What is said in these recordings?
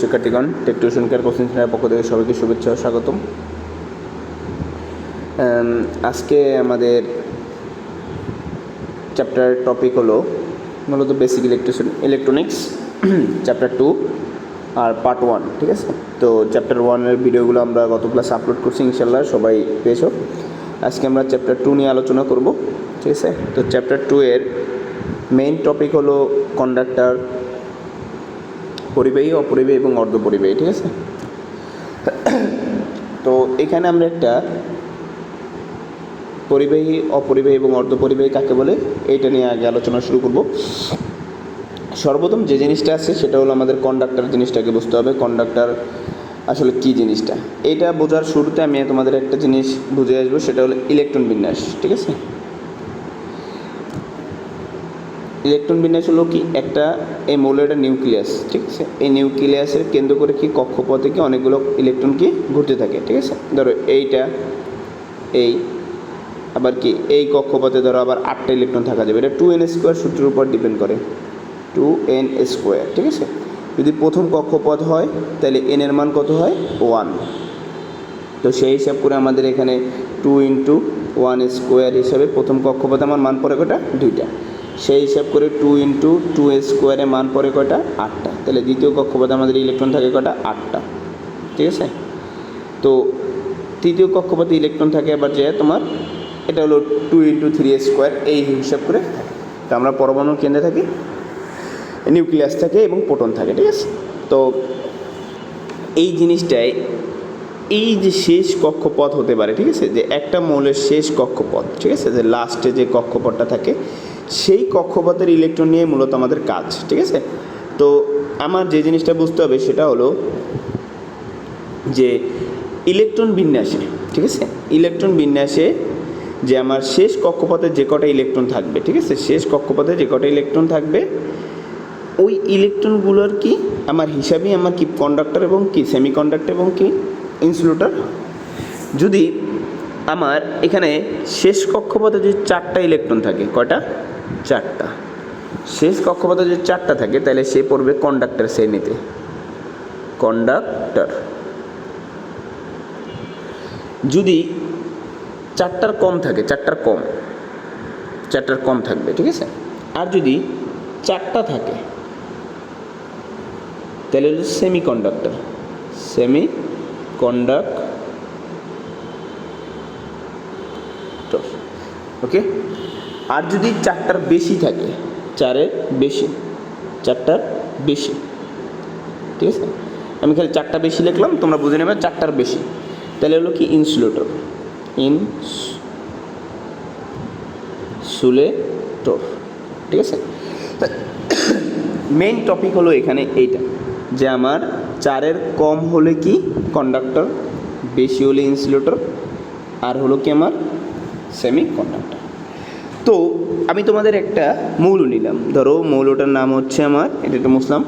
শিক্ষার্থীগণ, tech tuition care coaching সেন্টারের পক্ষ থেকে সবাইকে শুভেচ্ছা ও স্বাগতম। আজকে আমাদের চ্যাপ্টার টপিক হলো মূলত basic electrician, electronics, chapter two আর পার্ট ওয়ান, ঠিক আছে? তো চ্যাপ্টার ওয়ানের ভিডিওগুলো আমরা গত ক্লাস আপলোড করছি ইনশাল্লাহ সবাই পেয়েছ। আজকে আমরা চ্যাপ্টার টু নিয়ে আলোচনা করব, ঠিক আছে? তো চ্যাপ্টার টু এর মেইন টপিক হলো কন্ডাক্টর পরিবাহী অপরিবাহী এবং অর্ধ অর্ধপরিবাহী ঠিক আছে? তো এখানে আমরা একটা পরিবাহী অপরিবাহী এবং অর্ধ অর্ধপরিবাহী কাকে বলে এইটা নিয়ে আগে আলোচনা শুরু করব। সর্বপ্রথম যে জিনিসটা আছে, সেটা হলো আমাদের কন্ডাক্টর জিনিসটাকে বুঝতে হবে। কন্ডাক্টর আসলে কি জিনিসটা? এইটা বোঝার শুরুতে আমি তোমাদের একটা জিনিস বুঝে আসব, সেটা হলো ইলেকট্রন বিন্যাস, ঠিক আছে? ইলেকট্রন বিন্যাস হলো কি? একটা এই মৌলের নিউক্লিয়াস, ঠিক আছে? এই নিউক্লিয়াসের কেন্দ্র করে কি কক্ষপথে কি অনেকগুলো ইলেকট্রন কি ঘুরতে থাকে, ঠিক আছে? ধরো এইটা, এই, আবার কি? এই কক্ষপথে ধরো আবার আটটা ইলেকট্রন থাকা যাবে। এটা টু এন স্কোয়ার সূত্রের উপর ডিপেন্ড করে। টু এন স্কোয়ার ঠিক আছে? যদি প্রথম কক্ষপথ হয়, তাহলে এন এর মান কত হয়? ওয়ান তো সেই হিসাব করে আমাদের এখানে টু ইন্টু ওয়ান স্কোয়ার হিসাবে প্রথম কক্ষপথে আমার মান পড়ে কটা দুইটা। সেই হিসাব করে টু ইন্টু টু স্কোয়ারে মান পড়ে কটা আটটা। তাহলে দ্বিতীয় কক্ষপথে আমাদের ইলেকট্রন থাকে কটা আটটা। ঠিক আছে? তো তৃতীয় কক্ষপথে ইলেকট্রন থাকে আবার যে তোমার, এটা হলো টু ইন্টু থ্রি স্কোয়ার এই হিসাব করে তো আমরা পরমাণু কেন্দ্রে থাকি নিউক্লিয়াস থাকে এবং প্রোটন থাকে, ঠিক আছে? তো এই জিনিসটাই এই যে শেষ কক্ষপথ হতে পারে, ঠিক আছে? যে একটা মৌলের শেষ কক্ষপথ, ঠিক আছে? যে লাস্টে যে কক্ষপথটা থাকে সেই কক্ষপথের ইলেকট্রন নিয়ে মূলত আমাদের কাজ, ঠিক আছে? তো আমার যে জিনিসটা বুঝতে হবে সেটা হলো যে ইলেকট্রন বিন্যাসে, ঠিক আছে? ইলেকট্রন বিন্যাসে যে আমার শেষ কক্ষপথে যে কটা ইলেকট্রন থাকবে, ঠিক আছে? শেষ কক্ষপথে যে কটা ইলেকট্রন থাকবে, ওই ইলেকট্রনগুলোর কি? আমার হিসাবেই আমার কি কন্ডাক্টর এবং কি? সেমি কন্ডাক্টর এবং কি? ইনসুলেটর যদি আমার এখানে শেষ কক্ষপথে যে চারটা ইলেকট্রন থাকে, কয়টা? চারটা। শেষ কক্ষপথে যদি চারটা থাকে, তাহলে সে পড়বে কন্ডাক্টর শ্রেণীতে। কন্ডাক্টর যদি চারটার কম থাকে, চারটার কম চারটার কম থাকবে, ঠিক আছে? আর যদি চারটা থাকে, তাহলে হলো semi conductor semiconductor okay? আর যদি চারটার বেশি থাকে, চারের বেশি, চারটার বেশি, ঠিক আছে? আমি খালি চারটা বেশি লিখলাম, তোমরা বুঝে নেবে চারটার বেশি। তাহলে হলো কি ইনসুলেটর ইনসুলেটর ঠিক আছে? মেইন টপিক হলো এখানে এইটা, যে আমার চারের কম হলে কি কন্ডাক্টর বেশি হলে ইনসুলেটর আর হলো কি আমার সেমি কন্ডাক্টর তো আমি তোমাদের একটা মৌল নিলাম। ধরো মৌলটার নাম হচ্ছে আমার, এটা একটা মুসলাম।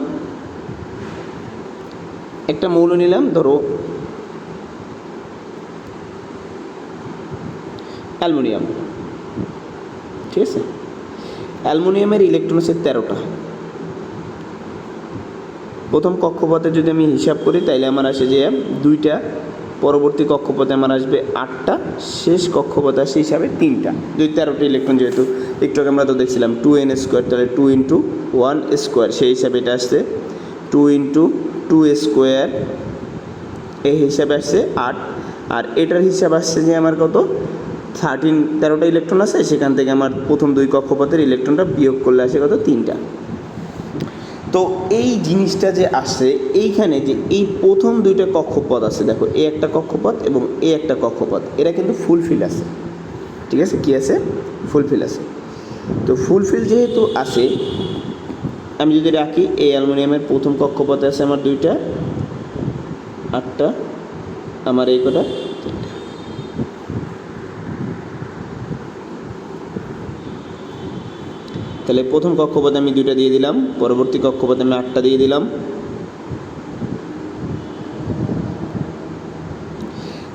একটা মৌল নিলাম, ধরো অ্যালুমিনিয়াম। ঠিক আছে? অ্যালুমিনিয়ামের ইলেকট্রন আছে তেরোটা। প্রথম কক্ষপথে যদি আমি হিসাব করি, তাইলে আমার আসে যে দুইটা পরবর্তী কক্ষপথে আমার আসবে আটটা, শেষ কক্ষপথে আসে হিসাবে তিনটা। দুই তেরোটা ইলেকট্রন যেহেতু, একটু আগে আমরা তো দেখছিলাম টু এন স্কোয়ার তাহলে টু ইন্টু ওয়ান স্কোয়ার সেই হিসাবে এটা আসছে টু ইন্টু টু স্কোয়ার এই হিসাবে আসছে আট। আর এটার হিসাব আসছে যে আমার কত? থার্টিন তেরোটা ইলেকট্রন আছে, সেখান থেকে আমার প্রথম দুই কক্ষপথের ইলেকট্রনটা বিয়োগ করলে আসে কত? তিনটা। তো এই জিনিসটা যে আসে এইখানে যে এই প্রথম দুইটা কক্ষপথ আছে, দেখো, এ একটা কক্ষপথ এবং এ একটা কক্ষপথ, এরা কিন্তু ফুলফিল আছে। ঠিক আছে? কি আছে? ফুলফিল আছে। তো ফুলফিল যেহেতু আছে, আমি যদি রাখি, এই অ্যালুমিনিয়ামের প্রথম কক্ষপথে আছে আমার দুইটা, আটটা, আমার এই কটা তাহলে প্রথম কক্ষপথে আমি দুইটা দিয়ে দিলাম, পরবর্তী কক্ষপথে আমি আটটা দিয়ে দিলাম।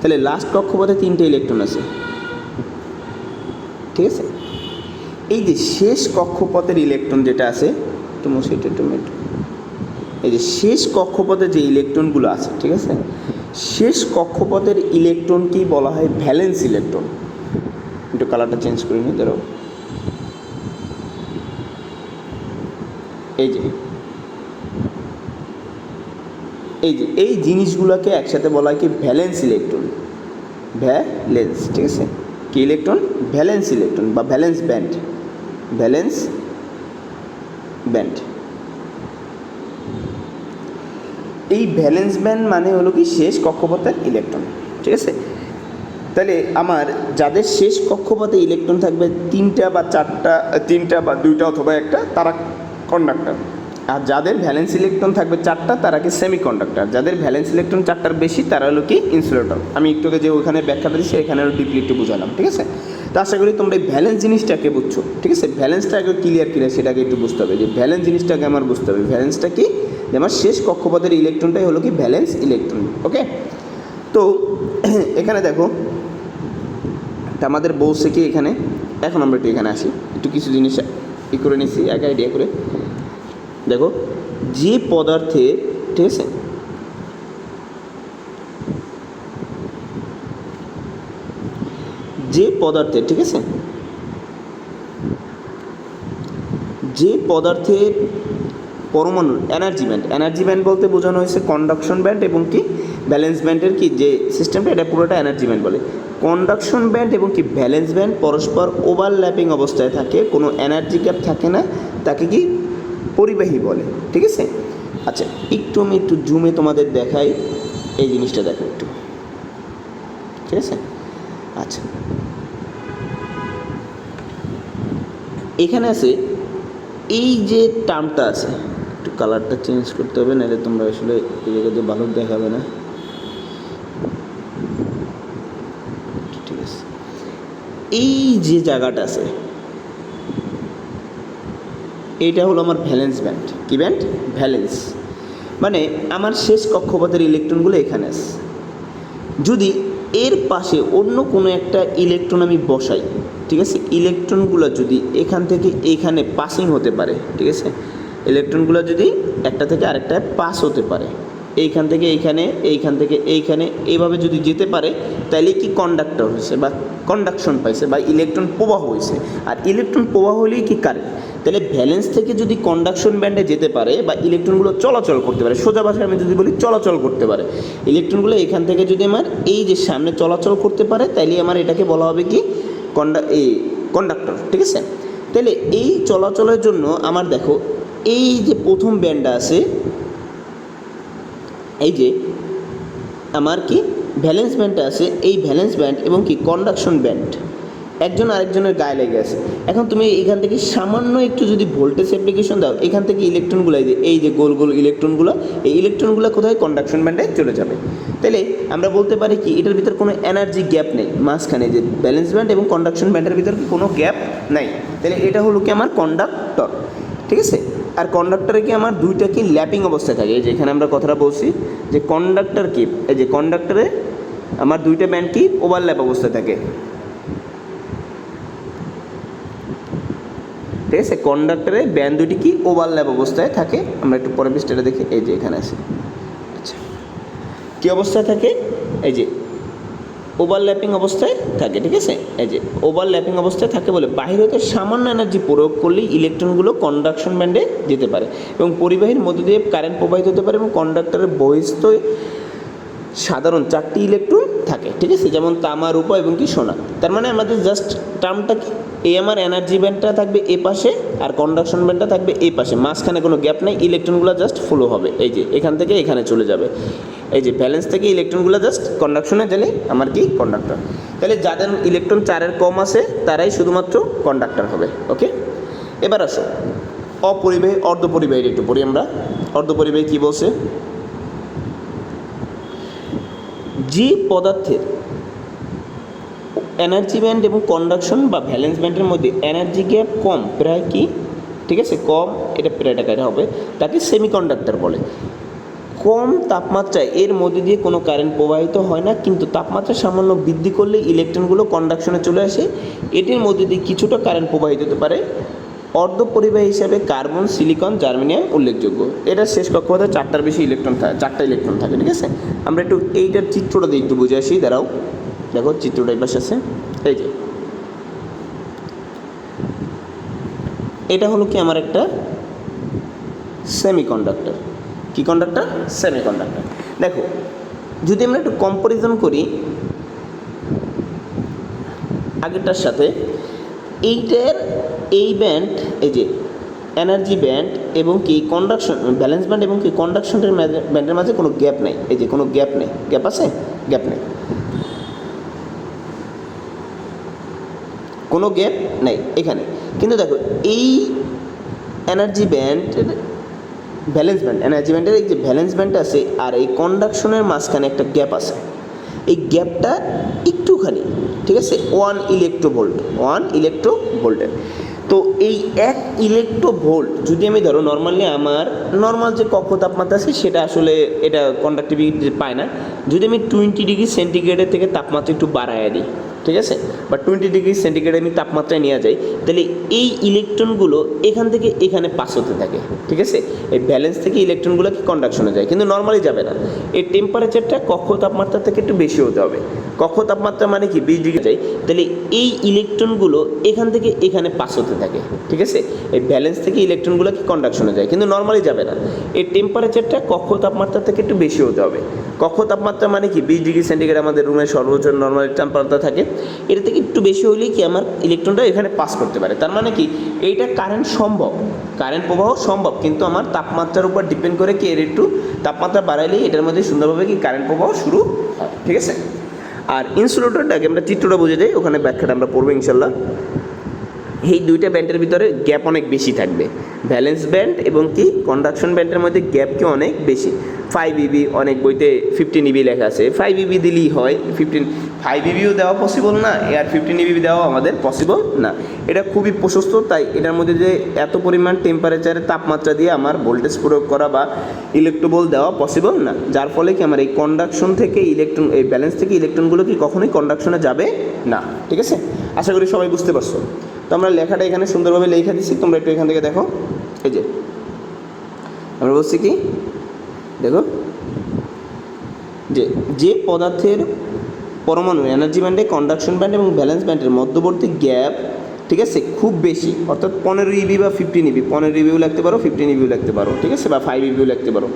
তাহলে লাস্ট কক্ষপথে তিনটে ইলেকট্রন আছে। ঠিক আছে? এই যে শেষ কক্ষপথের ইলেকট্রন যেটা আছে। এই যে শেষ কক্ষপথে যে ইলেকট্রনগুলো আছে, ঠিক আছে? শেষ কক্ষপথের ইলেকট্রনকেই বলা হয়? ভ্যালেন্স ইলেকট্রন একটু কালারটা চেঞ্জ করে নিই, ধরো। এই যে। এই যে, এই জিনিসগুলোকে একসাথে বলা হয় কি ভ্যালেন্স ইলেকট্রন ভ্যালেন্স ঠিক আছে? কি ইলেকট্রন ভ্যালেন্স ইলেকট্রন বা ভ্যালেন্স ব্যান্ড ভ্যালেন্স ব্যান্ড এই ভ্যালেন্স ব্যান্ড মানে হলো কি শেষ কক্ষপথের ইলেকট্রন ঠিক আছে? তাহলে আমার যাদের শেষ কক্ষপথে ইলেকট্রন থাকবে তিনটা বা চারটা, তিনটা বা দুইটা অথবা একটা, তারা কন্ডাক্টর আর যাদের ভ্যালেন্স ইলেকট্রন থাকবে চারটা, তারা কি সেমি কন্ডাক্টর যাদের ভ্যালেন্স ইলেকট্রন চারটার বেশি, তারা হলো কি ইনসুলেটর আমি একটু যে ওখানে ব্যাখ্যাটা দিচ্ছি এখানে ডিপলি একটু বুঝালাম, ঠিক আছে? তো আশা করি তোমরা এই ভ্যালেন্স জিনিসটাকে বুঝছ, ঠিক আছে? ভ্যালেন্সটা আগে ক্লিয়ার ক্লিয়ার সেটাকে একটু বুঝতে হবে যে ভ্যালেন্স জিনিসটাকে আমার বুঝতে হবে। ভ্যালেন্সটা কি? যে আমার শেষ কক্ষপথের ইলেকট্রনটাই হলো কি ভ্যালেন্স ইলেকট্রন ওকে তো এখানে দেখো আমাদের বলছে কি এখানে? এখন আমরা একটু এখানে আসি, একটু কিছু জিনিস ই করে নিছি? এক আইডিয়া করে। দেখো, যে পদার্থে, ঠিক আছে? যে পদার্থে, ঠিক আছে? যে পদার্থের পরমাণুর এনার্জি ব্যান্ড এনার্জি ব্যান্ড বলতে বোঝানো হয়েছে কন্ডাকশন ব্যান্ড এবং কি? ব্যালেন্স ব্যান্ডের কি? যে সিস্টেমটা এটা পুরোটা এনার্জি ব্যান্ড বলে। কন্ডাকশন ব্যান্ড এবং কি ব্যালেন্স ব্যান্ড পরস্পর ওভারল্যাপিং অবস্থায় থাকে, কোনো এনার্জি গ্যাপ থাকে না, তাকে কি পরিবাহী বলে, ঠিক আছে? আচ্ছা একটু আমি একটু জুমে তোমাদের দেখাই, এই জিনিসটা দেখো একটু, ঠিক আছে? আচ্ছা। এখানে আছে, এই যে টার্মটা আছে, একটু কালারটা চেঞ্জ করতে হবে, নাহলে তোমরা আসলে এই জায়গাতে ভালো দেখাবে না ঠিক আছে এই যে জায়গাটা আছে এইটা হলো আমার ভ্যালেন্স ব্যান্ড কি ব্যান্ড ভ্যালেন্স মানে আমার শেষ কক্ষপথের ইলেকট্রনগুলো এখানে আছে। যদি এর পাশে অন্য কোনো একটা ইলেকট্রন আমি বসাই, ঠিক আছে? ইলেকট্রনগুলো যদি এখান থেকে এখানে পাসিং হতে পারে, ঠিক আছে? ইলেকট্রনগুলো যদি একটা থেকে আরেকটায় পাস হতে পারে এইখান থেকে এইখানে, এইখান থেকে এইখানে, এইভাবে যদি যেতে পারে তাহলে কি কন্ডাক্টর হয়েছে বা কন্ডাকশন পাইছে বা ইলেকট্রন প্রবাহ হয়েছে আর ইলেকট্রন প্রবাহ হলেই কি কারেন্ট তাহলে ভ্যালেন্স থেকে যদি কন্ডাকশন ব্যান্ডে যেতে পারে বা ইলেকট্রনগুলো চলাচল করতে পারে, সোজা ভাষায় আমি যদি বলি চলাচল করতে পারে ইলেকট্রনগুলো এখান থেকে যদি আমার এই যে সামনে চলাচল করতে পারে, তাইলে আমার এটাকে বলা হবে কি কন্ডা এই কন্ডাক্টর ঠিক আছে? তাহলে এই চলাচলের জন্য আমার দেখো, এই যে প্রথম ব্যান্ডটা আছে এই যে, আমার কি ভ্যালেন্স ব্যান্ডটা আছে, এই ভ্যালেন্স ব্যান্ড এবং কি কন্ডাকশন ব্যান্ড একজন আরেকজনের গায়ে লেগে আছে। এখন তুমি এখান থেকে সামান্য একটু যদি ভোল্টেজ অ্যাপ্লিকেশন দাও, এখান থেকে ইলেকট্রনগুলো এই যে এই যে গোল গোল ইলেকট্রনগুলো এই ইলেকট্রনগুলো কোথায়? কন্ডাকশন ব্যান্ডে চলে যাবে। তাহলে আমরা বলতে পারি কি, এটার ভিতর কোনো এনার্জি গ্যাপ নেই। মাঝখানে যে ব্যালেন্স ব্যান্ড এবং কন্ডাকশন ব্যান্ডের ভিতর কোনো গ্যাপ নাই। তাহলে এটা হলো কি আমার কন্ডাক্টর ঠিক আছে? আর কন্ডাক্টরে কি আমার দুইটা কি ল্যাপিং অবস্থায় থাকে? এই যে এখানে আমরা কথাটা বলছি যে কন্ডাক্টর কি? এই যে কন্ডাক্টরে আমার দুইটা ব্যান্ড কি ওভারল্যাপ অবস্থায় থাকে। ঠিক আছে? কন্ডাক্টরে ব্যান্ড দুটি কি ওভারল্যাপ অবস্থায় থাকে? আমরা একটু পরের পৃষ্ঠাটা দেখি। এই যে এখানে আছে। আচ্ছা। কী অবস্থায় থাকে? এই যে ওভারল্যাপিং অবস্থায় থাকে, ঠিক আছে? এই যে ওভারল্যাপিং অবস্থায় থাকে বলে বাহির হতে সামান্য এনার্জি প্রয়োগ করলেই ইলেকট্রনগুলো কন্ডাকশন ব্যান্ডে যেতে পারে এবং পরিবাহীর মধ্য দিয়ে কারেন্ট প্রবাহিত হতে পারে এবং কন্ডাক্টরের বহিস্থ সাধারণ চারটি ইলেকট্রন থাকে, ঠিক আছে? যেমন তামা, রূপা এবং কি সোনা। তার মানে আমাদের জাস্ট টার্মটা কি? এই আমার এনার্জি ব্যান্ডটা থাকবে এ পাশে আর কন্ডাকশন ব্যান্ডটা থাকবে এই পাশে। মাঝখানে কোনো গ্যাপ নেই ইলেকট্রনগুলো জাস্ট ফ্লো হবে। এই যে, এখান থেকে এখানে চলে যাবে। এই যে ব্যালেন্স থেকে ইলেকট্রনগুলো জাস্ট কন্ডাকশনে গেলে আমার কি? কন্ডাক্টর তাহলে যাদের ইলেকট্রন চারের কম আছে, তারাই শুধুমাত্র কন্ডাক্টর হবে ওকে এবার আসো। অপরিবাহী, অর্ধপরিবাহীর একটু পড়ি আমরা। অর্ধপরিবাহী কী বলছে? যে পদার্থের এনার্জি ব্যান্ড এবং কন্ডাকশন বা ভ্যালেন্স ব্যান্ডের মধ্যে এনার্জি গ্যাপ কম, প্রায় কি? ঠিক আছে, কম, এটা প্রায় টাকাটা হবে। তাকে সেমিকন্ডাক্টর বলে। কম তাপমাত্রায় এর মধ্যে দিয়ে কোনো কারেন্ট প্রবাহিত হয় না, কিন্তু তাপমাত্রা সামান্য বৃদ্ধি করলে ইলেকট্রনগুলো কন্ডাকশনে চলে আসে। এটির মধ্যে দিয়ে কিছুটা কারেন্ট প্রবাহিত হতে পারে। অর্ধপরিবাহী হিসাবে কার্বন, সিলিকন, জার্মেনিয়াম উল্লেখযোগ্য। এটা শেষ কক্ষপথে চারটার বেশি ইলেকট্রন থাকে চারটা ইলেকট্রন থাকে, ঠিক আছে? আমরা একটু এইটার চিত্রটা দিয়ে একটু বুঝে আসি, দাঁড়াও। দেখো, চিত্রটা এই আছে এই যে। এটা হলো কি আমার একটা সেমিকন্ডাক্টর কি কন্ডাক্টর সেমিকন্ডাক্টর দেখো, যদি আমরা একটু কম্পারিজন করি, আগেরটার সাথে, এইটার এই ব্যান্ড, এই যে এনার্জি ব্যান্ড এবং কি কন্ডাকশন, ব্যালেন্স ব্যান্ড এবং কি কন্ডাকশনের ব্যান্ডের মাঝে কোনো গ্যাপ নেই। এই যে কোনো গ্যাপ নেই। গ্যাপ আছে? গ্যাপ নেই। কোনো গ্যাপ নেই এখানে। কিন্তু দেখো, এই এনার্জি ব্যান্ডের, ব্যালেন্স ব্যান্ড, এনার্জি ব্যান্ডের এই যে ব্যালেন্স ব্যান্ড আছে আর এই কন্ডাকশনের মাঝখানে একটা গ্যাপ আছে। এই গ্যাপটা একটুখানি, ঠিক আছে? One electro volt one electro ভোল্টের তো এই এক ইলেকট্রো ভোল্ট যদি আমি ধরো নর্মালি আমার নর্মাল যে কক্ষ তাপমাত্রা আছে, সেটা আসলে এটা কন্ডাক্টিভিটি পায় না। যদি আমি টোয়েন্টি ডিগ্রি সেন্টিগ্রেডের থেকে তাপমাত্রা একটু বাড়ায় দিই, ঠিক আছে? বা টোয়েন্টি ডিগ্রি সেন্টিগ্রেড আমি তাপমাত্রায় নিয়ে যাই, তাহলে এই ইলেকট্রনগুলো এখান থেকে এখানে পাস হতে থাকে, ঠিক আছে? এই ব্যালেন্স থেকে ইলেকট্রনগুলো কি কন্ডাকশনে যায়, কিন্তু নর্মালি যাবে না। এই টেম্পারেচারটা কক্ষ তাপমাত্রা থেকে একটু বেশি হতে হবে। কক্ষ তাপমাত্রা মানে কি? বিশ ডিগ্রি যায়। তাহলে এই ইলেকট্রনগুলো এখান থেকে এখানে পাস হতে থাকে, ঠিক আছে? এই ব্যালেন্স থেকে ইলেকট্রনগুলো কি কন্ডাকশনে যায়, কিন্তু নর্মালি যাবে না। এই টেম্পারেচারটা কক্ষ তাপমাত্রা থেকে একটু বেশি হতে হবে। কক্ষ তাপমাত্রা মানে কি? বিশ ডিগ্রি সেন্টিগ্রেড আমাদের রুমের সর্বোচ্চ নর্মাল তাপমাত্রা থাকে। এটা থেকে একটু বেশি হলেই কি আমার ইলেকট্রনটা এখানে পাস করতে পারে। তার মানে কি? এইটা কারেন্ট সম্ভব। কারেন্ট প্রবাহ সম্ভব, কিন্তু আমার তাপমাত্রার উপর ডিপেন্ড করে কি এর একটু তাপমাত্রা বাড়াইলেই এটার মধ্যে সুন্দরভাবে কি কারেন্ট প্রবাহ শুরু হয়, ঠিক আছে? আর ইনসুলেটরটাকে আমরা চিত্রটা বুঝে যাই ওখানে ব্যাখ্যাটা আমরা পড়ব ইনশাল্লাহ এই দুইটা ব্যান্ডের ভিতরে গ্যাপ অনেক বেশি থাকবে। ব্যালেন্স ব্যান্ড এবং কি, কন্ডাকশন ব্যান্ডের মধ্যে গ্যাপ কি অনেক বেশি। ফাইভ ইবি অনেক বইতে ফিফটিন ইবি লেখা আছে। ফাইভ ইবি দিলেই হয় ফিফটিন ফাইভ ইবিও দেওয়া পসিবল না, আর ফিফটিন ইবি দেওয়া আমাদের পসিবল না। এটা খুবই প্রশস্ত, তাই এটার মধ্যে যে এত পরিমাণ টেম্পারেচারে তাপমাত্রা দিয়ে আমার ভোল্টেজ প্রয়োগ করা বা ইলেকট্রোবল দেওয়া পসিবল না। যার ফলে কি আমার এই কন্ডাকশন থেকে ইলেকট্রন এই ব্যালেন্স থেকে ইলেকট্রনগুলো কি কখনোই কন্ডাকশনে যাবে না। ঠিক আছে? আশা করি সবাই বুঝতে পারছ। তো আমরা লেখাটা এখানে সুন্দরভাবে লেখা দিচ্ছি তোমরা একটু এখান থেকে দেখো। এই যে, আমরা বলছি কি? দেখো, যে যে পদার্থের পরমাণু এনার্জি ব্যান্ডে কন্ডাকশন ব্যান্ড এবং ব্যালেন্স ব্যান্ডের মধ্যবর্তী গ্যাপ ঠিক আছে, খুব বেশি, অর্থাৎ পনেরো ইবি বা ফিফটিন ইবি পনেরো ইবিও লাগতে পারো ফিফটিন ইবিও লাগতে পারো, ঠিক আছে, বা ফাইভ ইবিও লাগতে পারো।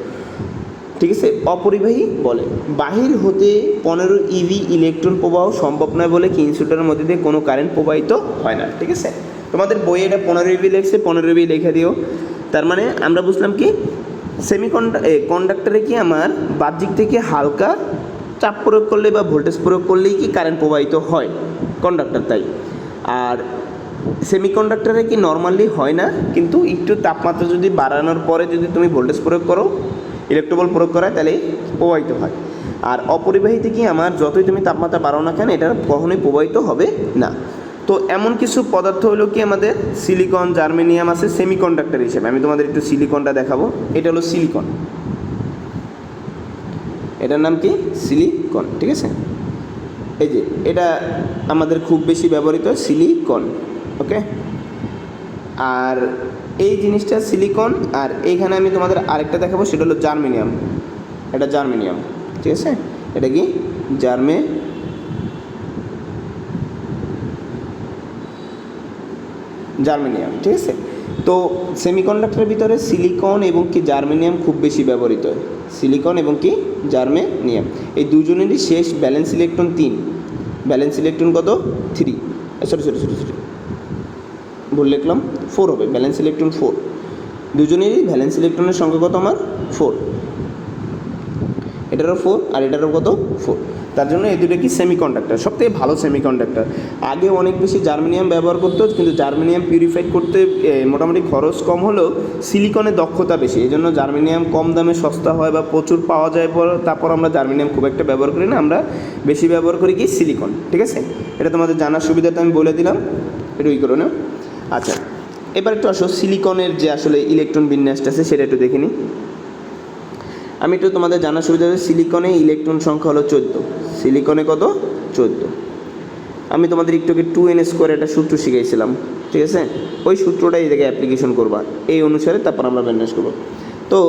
ঠিক আছে? অপরিবাহী বলে। বাহির হতে পনেরো ইভি ইলেকট্রন প্রবাহ সম্ভব নয় বলে কি ইনসুলেটরের মধ্যে দিয়ে কোনো কারেন্ট প্রবাহিত হয় না, ঠিক আছে? তোমাদের বইয়ে এটা পনেরো ইভি লেখছে, পনেরো ইভি লিখে দিও। তার মানে আমরা বুঝলাম কি সেমি কন্ডাক্টরে কি আমার বাহ্যিক থেকে হালকা চাপ প্রয়োগ করলে বা ভোল্টেজ প্রয়োগ করলেই কি কারেন্ট প্রবাহিত হয়? কন্ডাক্টর তাই। আর সেমিকন্ডাক্টরে কি নর্মালি হয় না, কিন্তু একটু তাপমাত্রা যদি বাড়ানোর পরে যদি তুমি ভোল্টেজ প্রয়োগ করো ইলেকট্রোবল প্রয়োগ করায়, তাহলে প্রবাহিত হয়। আর অপরিবাহীতে কি? আমার যতই তুমি তাপমাত্রা বাড়াও না কেন, এটা কখনোই প্রবাহিত হবে না। তো এমন কিছু পদার্থ হলো কি আমাদের? সিলিকন জার্মেনিয়াম আছে সেমিকন্ডাক্টর হিসেবে। আমি তোমাদের একটু সিলিকনটা দেখাবো। এটা হলো সিলিকন এটার নাম কি? সিলিকন ঠিক আছে? এই যে, এটা আমাদের খুব বেশি ব্যবহৃত সিলিকন ওকে আর এই জিনিসটা সিলিকন আর এইখানে আমি তোমাদের আরেকটা দেখাবো, সেটা হলো জার্মেনিয়াম এটা জার্মেনিয়াম ঠিক আছে? এটা কি? জার্মে জার্মেনিয়াম ঠিক আছে? তো সেমিকন্ডাক্টরের ভিতরে সিলিকন এবং কি জার্মেনিয়াম খুব বেশি ব্যবহৃত। হয় সিলিকন এবং কি জার্মেনিয়াম এই দুজনেরই শেষ ব্যালেন্স ইলেকট্রন তিন। ব্যালেন্স ইলেকট্রন কত? Three sorry sorry sorry sorry ভুল লিখলাম ফোর হবে ব্যালেন্স ইলেকট্রন ফোর দুজনেরই ভ্যালেন্স ইলেকট্রনের সংখ্যা কত আমার? ফোর এটারও ফোর আর এটারও কত? ফোর তার জন্য এই দুটো কি সেমিকন্ডাক্টর সবথেকে ভালো সেমিকন্ডাক্টর আগে অনেক বেশি জার্মেনিয়াম ব্যবহার করতো, কিন্তু জার্মেনিয়াম পিউরিফাইড করতে মোটামুটি খরচ কম হলেও সিলিকনের দক্ষতা বেশি। এই জন্য জার্মেনিয়াম কম দামে সস্তা হয় বা প্রচুর পাওয়া যায় পর, তারপর আমরা জার্মেনিয়াম খুব একটা ব্যবহার করি না, আমরা বেশি ব্যবহার করি কি সিলিকন ঠিক আছে? এটা তোমাদের জানার সুবিধাতে আমি বলে দিলাম। একটু ই করো আচ্ছা এবার একটু আসো সিলিকনের যে আসলে ইলেকট্রন বিন্যাসটা আছে, সেটা একটু দেখে নিই। আমি একটু তোমাদের জানা সুবিধা হবে সিলিকনে ইলেকট্রন সংখ্যা হলো চোদ্দ সিলিকনে কত? চোদ্দ। আমি তোমাদের একটু টু এন স্কোয়ার একটা সূত্র শিখাইছিলাম, ঠিক আছে? ওই সূত্রটা এই জায়গায় অ্যাপ্লিকেশন করবা, এই অনুসারে তারপর আমরা বিন্যাস করব। তো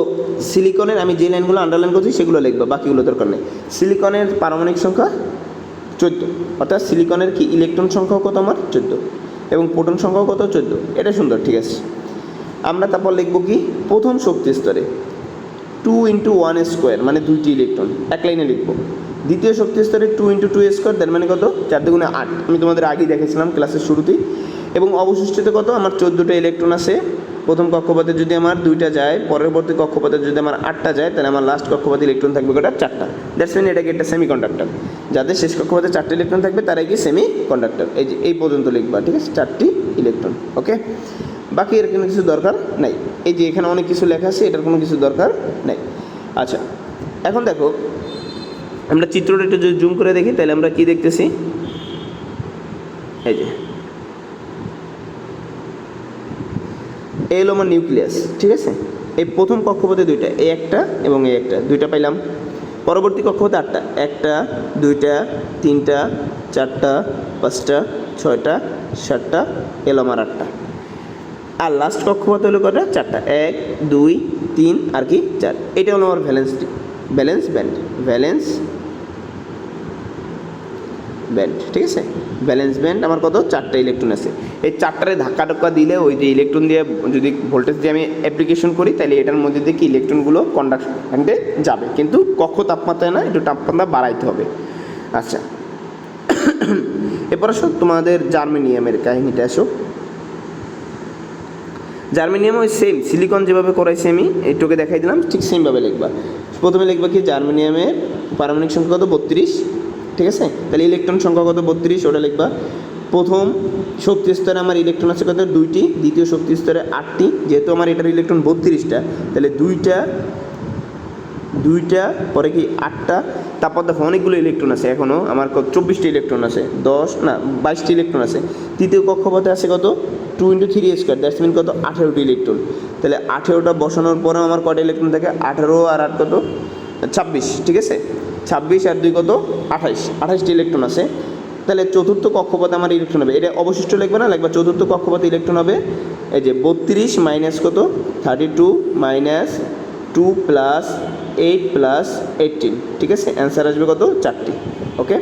সিলিকনের আমি যে লাইনগুলো আন্ডারলাইন করছি, সেগুলো লিখব, বাকিগুলো দরকার নেই। সিলিকনের পারমাণবিক সংখ্যা চোদ্দ, অর্থাৎ সিলিকনের কি ইলেকট্রন সংখ্যাও কত আমার? চোদ্দ। এবং প্রোটন সংখ্যাও কত? চোদ্দ। এটা সুন্দর, ঠিক আছে। আমরা তারপর লিখব কি? প্রথম শক্তি স্তরে। টু ইন্টু ওয়ান স্কোয়ার মানে দুইটি ইলেকট্রন। এক লাইনে লিখব। দ্বিতীয় শক্তি স্তরে টু ইন্টু টু স্কোয়ার তার মানে কত? চার দুগুণে আট। আমি তোমাদের আগেই দেখেছিলাম ক্লাসের শুরুতেই। এবং অবশিষ্টতে কত? আমার চোদ্দোটা ইলেকট্রন আছে। প্রথম কক্ষপথে যদি আমার দুইটা যায়, পরবর্তী কক্ষপথে যদি আমার আটটা যায়, তাহলে আমার লাস্ট কক্ষপথে ইলেকট্রন থাকবে কটা? চারটা। দ্যাটস মিন এটাকে একটা সেমি কন্ডাক্টর যাদের শেষ কক্ষপথে চারটে ইলেকট্রন থাকবে তারাই কি সেমি কন্ডাক্টর এই যে, এই পর্যন্ত লিখবা, ঠিক আছে? চারটি ইলেকট্রন ওকে বাকি এর কোনো কিছু দরকার নাই। এই যে এখানে অনেক কিছু লেখা আছে, এটার কোনো কিছু দরকার নাই। আচ্ছা এখন দেখো, আমরা চিত্রটা একটু যদি জুম করে দেখি, তাহলে আমরা কি দেখতেছি? এই যে হলো আমার নিউক্লিয়াস, ঠিক আছে? এই প্রথম কক্ষপথে দুইটা, এই একটা এবং এই একটা, দুইটা পাইলাম। পরবর্তী কক্ষপথে আটটা, একটা, দুইটা, তিনটা, চারটা, পাঁচটা, ছয়টা, সাতটা, এলো আমার আটটা। আর লাস্ট কক্ষপথ হলো কটা? চারটা। এক, দুই, তিন, আর কি? চার। এটা হলো আমার valence balance band balance band ঠিক আছে? ব্যালেন্স ব্যান্ড আমার কত? চারটা ইলেকট্রন আছে। এই চারটারে ধাক্কা টাক্কা দিলে ওই যে ইলেকট্রন দিয়ে যদি ভোল্টেজ দিয়ে আমি অ্যাপ্লিকেশন করি, তাহলে এটার মধ্যে দিয়ে কি ইলেকট্রনগুলো কন্ডাক্টে যাবে। কিন্তু কক্ষ তাপমাত্রায় না, একটু তাপমাত্রা বাড়াইতে হবে। আচ্ছা। এরপর আসো তোমাদের জার্মেনিয়ামের কাহিনীটা আসো। জার্মেনিয়াম ওই সেম সিলিকন যেভাবে করাইছি আমি এইটুকে দেখাই দিলাম, ঠিক সেমভাবে লিখবা। প্রথমে লিখবা কি জার্মেনিয়ামের পারমাণবিক সংখ্যা কত? বত্রিশ। ঠিক আছে? তাহলে ইলেকট্রন সংখ্যা কত? বত্রিশ, ওটা লিখবা। প্রথম শক্তি স্তরে আমার ইলেকট্রন আছে কত? দুইটি। দ্বিতীয় শক্তি স্তরে আটটি। যেহেতু আমার এটার ইলেকট্রন বত্রিশটা, তাহলে দুইটা দুইটা, পরে কি আটটা? তারপর দেখো অনেকগুলো ইলেকট্রন আছে এখনও আমার চব্বিশটি ইলেকট্রন আছে। দশ, না, বাইশটি ইলেকট্রন আছে। তৃতীয় কক্ষপথে আছে কত? Two into three square that's mean কত? আঠেরোটি ইলেকট্রন তাহলে আঠেরোটা বসানোর পরেও আমার কটা ইলেকট্রন থাকে? আঠেরো আর আট কত? ছাব্বিশ, ঠিক আছে? ছাব্বিশ আর দুই কত? আঠাইশ। আঠাইশটি ইলেকট্রন আছে। তাহলে চতুর্থ কক্ষপথে আমার ইলেকট্রন হবে। এটা অবশিষ্ট লিখবে না, লিখবে চতুর্থ কক্ষপথে ইলেকট্রন হবে। এই যে বত্রিশ মাইনাস কত? Thirty two minus two plus eight plus eighteen ঠিক আছে? অ্যান্সার আসবে কত? চারটি। ওকে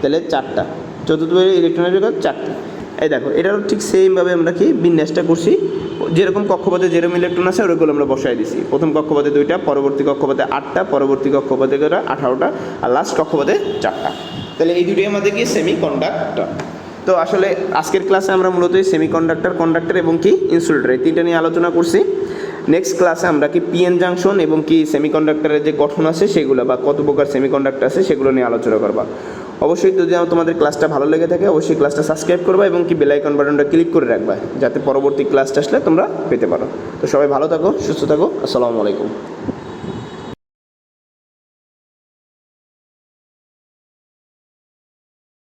তাহলে চারটা। চতুর্থ ইলেকট্রন আসবে কত? চারটি। এই দেখো, এটারও ঠিক সেমভাবে আমরা কি বিন্যাসটা করছি। যেরকম কক্ষপথে যেরকম ইলেকট্রন আছে ওরকম আমরা বসাই দিছি। প্রথম কক্ষপথে দুইটা, পরবর্তী কক্ষপথে আটটা, পরবর্তী কক্ষপথে আঠারোটা, আর লাস্ট কক্ষপথে চারটা। তাহলে এই দুটোই আমাদের কি সেমি কন্ডাক্টর তো আসলে আজকের ক্লাসে আমরা মূলত সেমি কন্ডাক্টর কন্ডাক্টর এবং কি ইনসুলেটর এই তিনটা নিয়ে আলোচনা করছি। নেক্সট ক্লাসে আমরা কি পিএন জাংশন এবং কি সেমিকন্ডাক্টরের যে গঠন আছে, সেগুলো বা কত প্রকার সেমিকন্ডাক্টর আছে, সেগুলো নিয়ে আলোচনা করবা। অবশ্যই যদি তোমাদের ক্লাসটা ভালো লেগে থাকে, অবশ্যই ক্লাসটা সাবস্ক্রাইব করবা এবং কি বেলাইকন বাটনটা ক্লিক করে রাখবা, যাতে পরবর্তী ক্লাসটা আসলে তোমরা পেতে পারো। তো সবাই ভালো থাকো, সুস্থ থাকো, আসসালামু আলাইকুম।